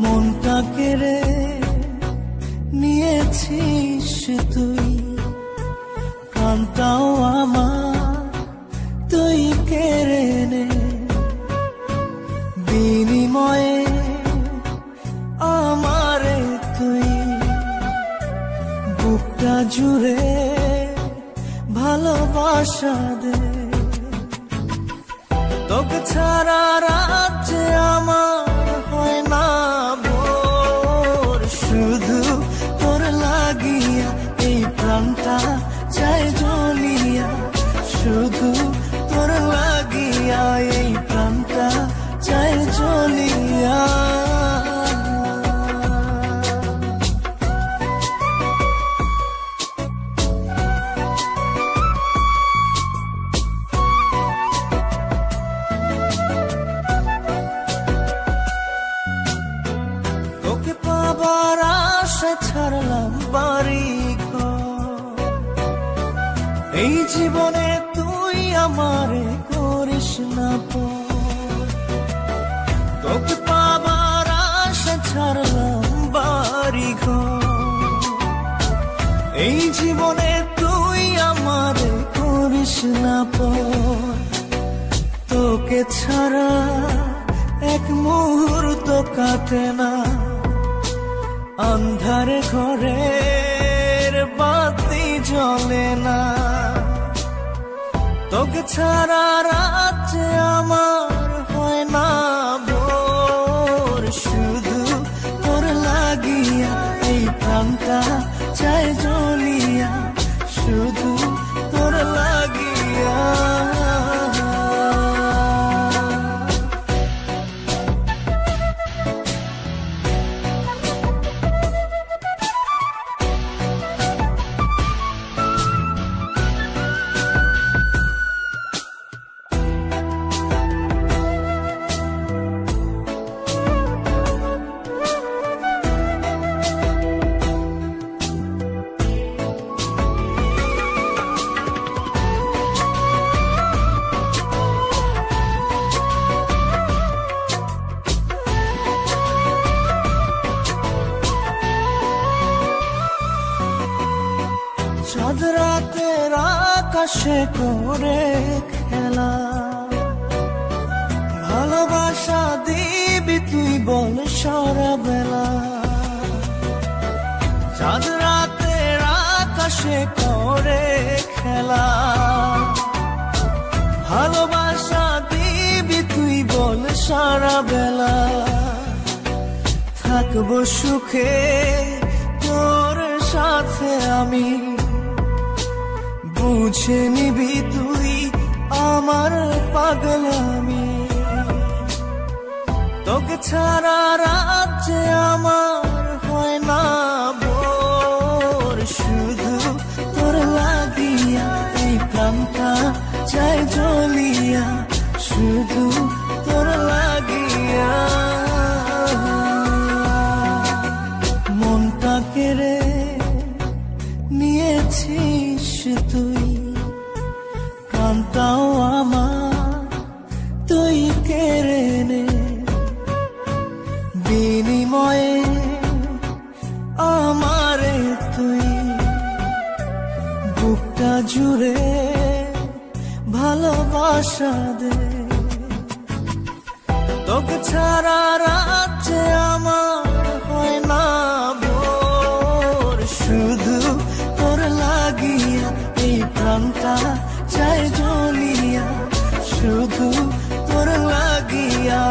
মনটা কেড়ে নিয়েছিস তুই? প্রাণটাও আমার, তুই কেড়ে নে বিনিময়ে আমারে তুই। বুকটা জুড়ে ভালোবাসা দে। তোকে ছাড়া চাই জ্বলিয়া শুধু তোর লাগিয়া এই প্রাণটা পাবার আশা ছাড়লাম বাড়ি জীবনে তুই আমারে করিস না। তোকে পাবার আশা ছাড়লাম বাড়ি এই জীবনে তুই আমারে করিস না তোকে ছাড়া এক মুহূর্ত কাটে না। অন্ধার ঘরের বাতি জ্বলে না। তোকে ছাড়া রাজ্যে আমার হয় না ভোর। শুধু তোর লাগিয়া এই প্রাণটা চাই জ্বলিয়া। শুধু তোর লাগিয়া চাঁদ রাতের আকাশে করে খেলা। ভালোবাসা দিবি তুই বল সারা বেলা চাঁদ রাতের আকাশে করে খেলা। ভালোবাসা দিবি তুই বল সারা বেলা থাকব সুখে তোর সাথে আমি। বুঝে নিবি তুই আমার পাগলামি। তোকে ছাড়া রাজ্যে আমার হয় না বোর। শুধু তোর লাগিয়া এই প্রাণটা চাই জ্বলিয়া। শুধু প্রাণটাও আমার তুই কেড়ে নে। বিনিময়ে আমারে তুই বুকটা জুড়ে ভালোবাসা দে। তোকে ছাড়া রাজ্যে আমার হয় না ভোর। শুধু তোর লাগিয়া এই প্রাণটা চাই জনিয়া শুধু তোর লাগিয়া